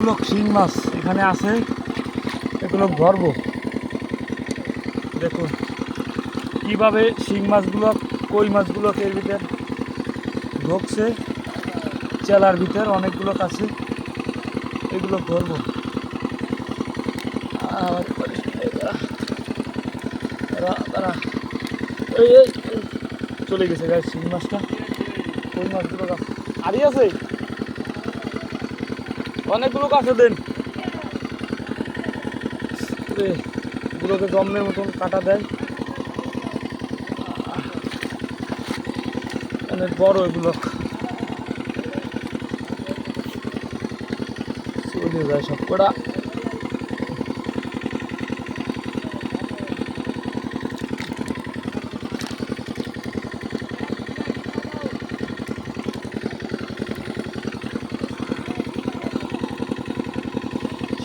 এগুলো শিং মাছ এখানে আছে। এগুলো গর্ব দেখুন, কীভাবে শিং মাছগুলো, কই মাছগুলোকে এর ভিতর ঢুকছে, চেলার ভিতর অনেকগুলো কাছে এগুলো গর্ব চলে গেছে গাছ শিং মাছটা। কই মাছগুলো? আরই আছে? অনেকগুলো কাছে দেন। গুলোকে জন্মের মতন কাটা দেয়। অনেক বড় এগুলো। চলে যায় সব কটা।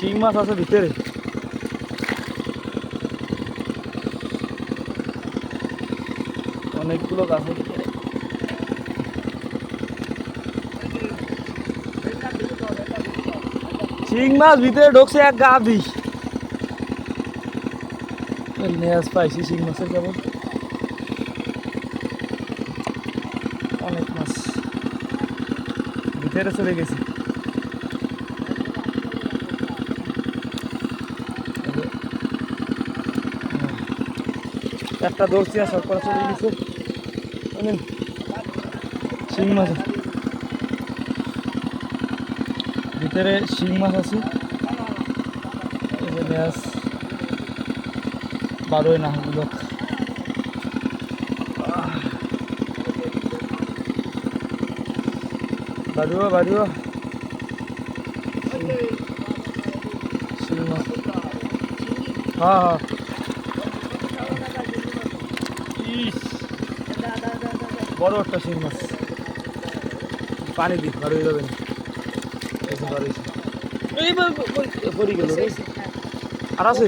শিং মাছ আছে ভিতরে। অনেকগুলো গাছ শিং মাছ ভিতরে ঢুকছে, এক গা দি। নেয়াজ পাইছি শিং মাছের কেবল। অনেক মাছ ভিতরে চলে গেছে। একটা দর্শি আছে সব করা চলে গেছে অনেক শিং মাছ। ভিতরে শিং মাছ আছে। মাছ বারোই না গুলো বাড়িও বাড়িও। শিং মাছ। হ্যাঁ হ্যাঁ। ইস বড় একটা শিং মাছ পানি দি বাড়ি যাবে না পড়ে গেল আর আছে